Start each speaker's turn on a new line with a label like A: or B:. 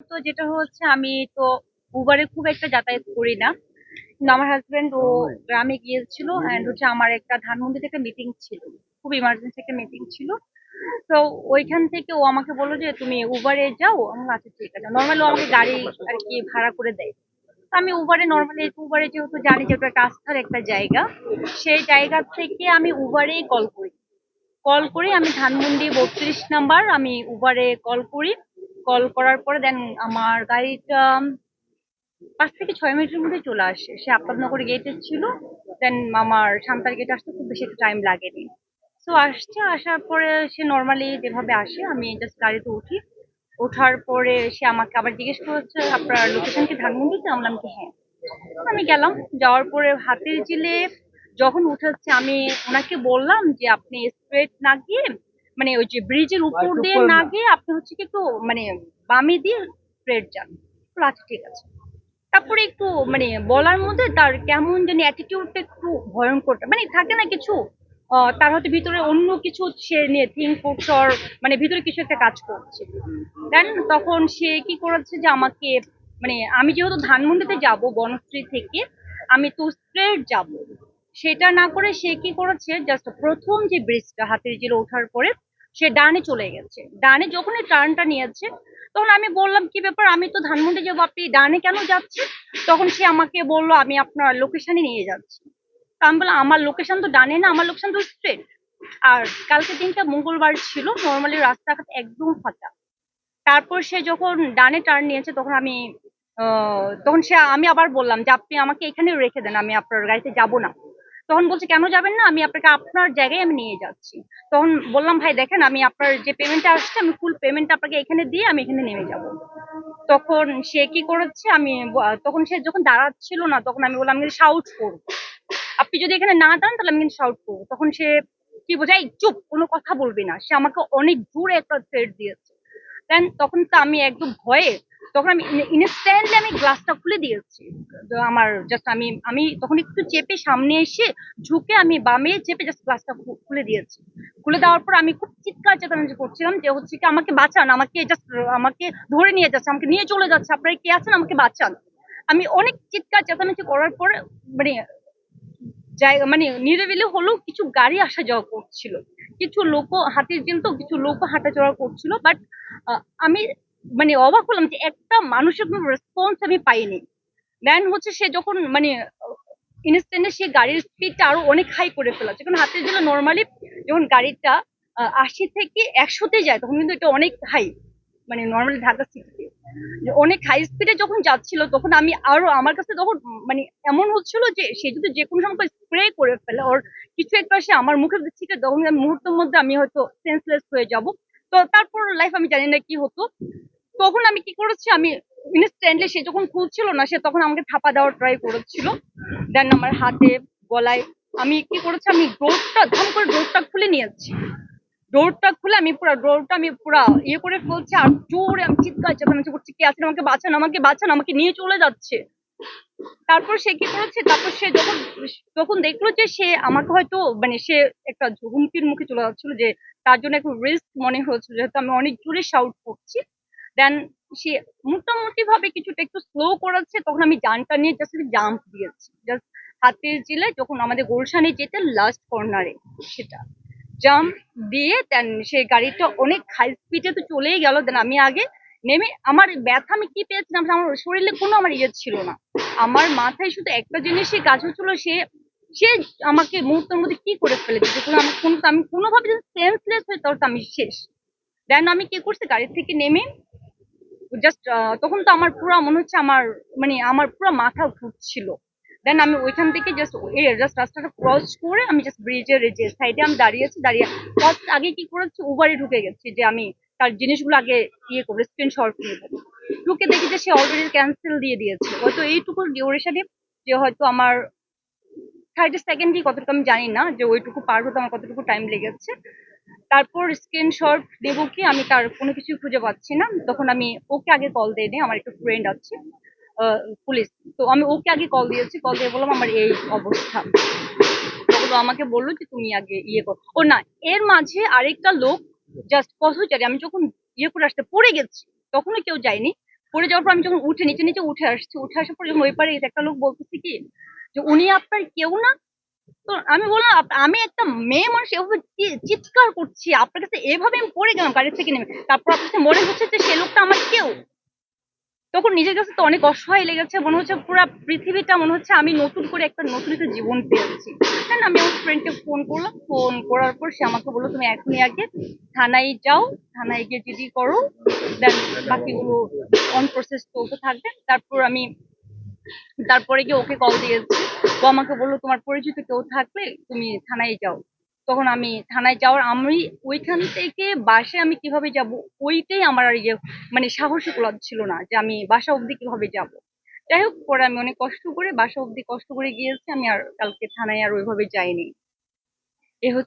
A: তো যেটা হচ্ছে আমি তো উবারে খুব একটা যাতায়াত করি না। কিন্তু আমার হাজবেন্ড ও গ্রামে গিয়েছিল এন্ড হচ্ছে আমার একটা ধানমন্ডিতে একটা মিটিং ছিল। খুব ইমার্জেন্সি একটা মিটিং ছিল। তো ওইখান থেকে ও আমাকে বলল যে তুমি উবারে যাও? আমি বললাম, আচ্ছা ঠিক আছে। নর্মালি ও আমাকে গাড়ি আর কি ভাড়া করে দেয়। তো আমি উবারে নর্মালি উবারে যেহেতু জানি যে ওটা রাস্তার একটা জায়গা সেই জায়গা থেকে আমি উবারেই কল করি। কল করি আমি ধানমন্ডি বত্রিশ নাম্বার আমি উবারে কল করি। কল করার পরে দেন আমার গাড়িটা পাঁচ থেকে ছয় মিনিটের মধ্যে চলে আসে। সে আফতাবনগর গেটে ছিল। দেন আমার সান্তার গেটে আসতে খুব বেশি একটা টাইম লাগেনি। তো আসছে, আসার পরে সে নর্মালি যেভাবে আসে, আমি জাস্ট গাড়িতে উঠি। ওঠার পরে সে আমাকে আবার জিজ্ঞেস করেছে, আপনার লোকেশন কি ধানমন্ডিতে? আমি কি হ্যাঁ। আমি গেলাম। যাওয়ার পরে হাতের জিলে যখন উঠাচ্ছে আমি ওনাকে বললাম যে, আপনি স্ট্রেট না গিয়ে মানে ওই যে ব্রিজের উপর দিয়ে না। গিয়ে আপনি হচ্ছে কি একটু মানে বামে দিয়ে স্ট্রেট যান। আচ্ছা ঠিক আছে তারপরে একটু মানে বলার মধ্যে তার কেমন জানি অ্যাটিটিউডটা একটু ভয়ঙ্কর। মানে থাকে না কিছু তার হয়তো ভিতরে অন্য কিছু সে নিয়ে থিঙ্ক করছে মানে ভিতরে কিছু একটা কাজ করছে। দেন তখন সে কি করেছে যে আমাকে মানে আমি যেহেতু ধানমন্ডিতে যাব বনশ্রী থেকে আমি তো স্ট্রেট যাব। সেটা না করে সে কি করেছে জাস্ট প্রথম যে ব্রিজটা হাতের জিলে ওঠার পরে সে ডানে চলে গেছে। ডানে যখনই টার্নটা নিয়েছে, তখন আমি বললাম, কি ব্যাপার? আমি তো ধানমন্ডি যাব। আপনি ডানে কেন যাচ্ছেন? তখন সে আমাকে বলল, আমি আপনার লোকেশনে নিয়ে যাচ্ছি। আমি বললাম, আমার লোকেশন তো ডানে না, আমার লোকেশন তো স্ট্রেট আর কালকে দিনটা মঙ্গলবার ছিল নর্মালি রাস্তাঘাট একদম ফাঁকা। তারপর সে যখন ডানে টার্ন নিয়েছে, তখন আমি তখন সে, আমি আবার বললাম যে, আপনি আমাকে এখানে রেখে দেন, আমি আপনার গাড়িতে যাব না। তখন বলছে, কেন যাবেন না? আমি আপনাকে আপনার জায়গায় আমি নিয়ে যাচ্ছি। তখন বললাম, ভাই, দেখেন, আমি আপনার যে পেমেন্টটা আসছে, আমি ফুল পেমেন্ট আপনাকে এখানে দিয়ে আমি এখানে নেমে যাব। তখন সে কি করেছে, আমি তখন সে যখন দাঁড়াচ্ছিল না, তখন আমি বললাম, আমি শাউট করব। আপনি যদি এখানে না দাঁড়ান, তাহলে আমি কিন্তু শাউট করব। তখন সে কি বোঝাই চুপ, কোনো কথা বলবি না। সে আমাকে অনেক দূরে একটা থ্রেট দিয়েছে। দেন তখন তো আমি একদম ভয়ে তখন আমি ইনস্ট্যান্টলি আমি গ্লাসটা খুলে দিয়েছি। আমার জাস্ট আমি আমি তখন একটু চেপে সামনে এসে ঝুঁকে আমি বামে চেপে জাস্ট গ্লাসটা খুলে দিয়েছি। খুলে দেওয়ার পর আমি খুব চিৎকার চেঁচামেচি করছিলাম যে হচ্ছে কি আমাকে বাঁচান, আমাকে জাস্ট আমাকে ধরে নিয়ে যাচ্ছে, আমাকে নিয়ে চলে যাচ্ছে, আপনারা কে আছেন আমাকে বাঁচান। আমি অনেক চিৎকার চেঁচামেচি করার পর মানে জায়গা মানে নিরিবিলি হলেও কিছু গাড়ি আসা যাওয়া করছিল। কিছু লোক হাতির দিন তো কিছু লোক হাঁটাচলা করছিল বাট আমি মানে অবাক হলাম যে একটা মানুষের কোনো রেসপন্স আমি পাইনি। দেন হচ্ছে সে যখন মানে ইনস্ট্যান্টে সে গাড়ির স্পিডটা আরও অনেক হাই করে ফেলেছে কারণ হাতের দিলে নর্মালি যখন গাড়িটা আশি থেকে একশোতে যায়, তখন কিন্তু এটা অনেক হাই মানে নর্মালি ঢাকা সিটিতে অনেক হাই স্পিডে যখন যাচ্ছিল, তখন আমি আরও আমার কাছে তখন মানে এমন হচ্ছিল যে সে যদি যে কোনো সময় স্প্রে করে ফেলে ওর কিছু একটা সে আমার মুখে ছিটে তখন মুহূর্তের মধ্যে আমি হয়তো সেন্সলেস হয়ে যাব। তো তারপর লাইফ আমি জানি না কি হতো। তখন আমি কি করেছি, আমি ইনস্ট্যান্টলি সে যখন খুলছিল না, সে তখন আমাকে থাপা দেওয়ার ট্রাই করেছিল। দেন আমার হাতে, গলায়, আমি কি করেছি, আমি ডোরটা ধাম করে ডোরটা খুলে নিয়েছি। ডোরটা খুলে আমি পুরো ডোরটা আমি পুরো ইয়ে করে ফেলছি আর জোরে আমি চিৎকার, চেঁচামেচি করছি, কে আছেন আমাকে বাঁচান আমাকে বাঁচান, আমাকে নিয়ে চলে যাচ্ছে। তারপর সে কি করেছে, তারপর সে যখন যখন দেখল যে সে আমাকে হয়তো মানে সে একটা হুমকির মুখে চলে যাচ্ছিল যে তার জন্য একটু রিস্ক মনে হচ্ছিল যেহেতু আমি অনেক জোরে শাউট করছি। দেন সে মোটামুটি ভাবে কিছুটা একটু স্লো করেছে, তখন আমি জানটা নিয়ে জাস্ট জাম্প দিয়েছি। জাস্ট হাতের জিলে যখন আমাদের গোলশানে যেতে লাস্ট কর্নারে সেটা। জাম্প দিয়ে দেন সেই গাড়িটা অনেক হাই স্পিডে তো চলেই গেল। দেন আমি আগে নেমে আমার ব্যথা আমি কি পেয়েছিলাম আমার শরীরে কোনো আমার ইয়ে ছিল না। আমার মাথায় শুধু একটা জিনিসই কাজ হচ্ছিল সে সে আমাকে মুহূর্তের মধ্যে কি করে ফেলে দিচ্ছে কোনো আমি কোনো, আমি কোনোভাবে যদি সেন্সলেস হয়ে তাহলে তো আমি শেষ। দেন আমি কি করছি, গাড়ি থেকে নেমে জাস্ট তখন তো আমার পুরো মনে হচ্ছে আমার মানে আমার পুরো মাথা ঘুরছিল। দেন আমি ওইখান থেকে জাস্ট জাস্ট রাস্তাটা ক্রস করে আমি জাস্ট ব্রিজের যে সাইডে আমি দাঁড়িয়েছি দাঁড়িয়ে ফার্স্ট আগে কি করেছি? উবারে ঢুকে গেছি যে আমি তার জিনিসগুলো আগে ইয়ে করব স্ক্রিনশট নিয়ে ঢুকে দেখি যে সে অলরেডি ক্যান্সেল দিয়ে দিয়েছে। হয়তো এইটুকু ডিউরেশনে যে হয়তো আমার থার্টি সেকেন্ড কতটুকু আমি জানি না যে ওইটুকু পার হতে আমার কতটুকু টাইম লেগেছে। তারপর স্ক্রিনশট দেবো কি? আমি তার কোনো কিছু খুঁজে পাচ্ছি না। তখন আমি ওকে আগে কল দিয়ে নিই আমার একটা ফ্রেন্ড আছে পুলিশ তো আমি ওকে আগে কল দিয়েছি কল দিয়ে বললাম, আমার এই অবস্থা। তখন আমাকে বলল যে তুমি আগে ইয়ে কর। ও না, এর মাঝে আরেকটা লোক জাস্ট পথচারী, আমি যখন ইয়ে করে আসতে, পড়ে গেছি, তখনও কেউ যায়নি। পড়ে যাওয়ার পর আমি যখন উঠে, নিচে নিচে উঠে আসছি, উঠে আসার পর যখন ওই পারে একটা লোক বলতেছে কি, যে উনি আপনার কেউ না তো আমি বললাম আমি একটা মেয়ে মানুষ এভাবে চিৎকার করছি, আপনার কাছে এভাবে আমি পড়ে গেলাম গাড়ি থেকে নেমে। তারপর আপনার কাছে মনে হচ্ছে যে সে লোকটা আমার কেউ। তখন নিজের কাছে তো অনেক অসহায় লেগেছে মনে হচ্ছে পুরো পৃথিবীটা মনে হচ্ছে আমি নতুন করে একটা নতুন একটা জীবন পেয়েছি। দেন আমি আমার ফ্রেন্ডকে ফোন করলাম ফোন করার পর সে আমাকে বলল, তুমি এখনই আগে থানায় যাও, থানায় গিয়ে যদি করো দেন বাকিগুলো অন প্রসেস চলতে থাকবে। তারপর আমি, তারপরে গিয়ে ওকে কল দিয়েছি। ও আমাকে বলল, তোমার পরিচিত কেউ থাকলে তুমি থানায় যাও। তখন আমি থানায় যাওয়ার, আমি ওইখান থেকে বাসে আমি কীভাবে যাব, ওইটাই আমার আর ইয়ে মানে সাহসী ছিল না যে আমি বাসা অবধি কীভাবে যাব। যাই হোক, পরে আমি অনেক কষ্ট করে বাসা অবধি কষ্ট করে গিয়েছি, আমি আর কালকে থানায় আর ওইভাবে যাইনি। এ হচ্ছে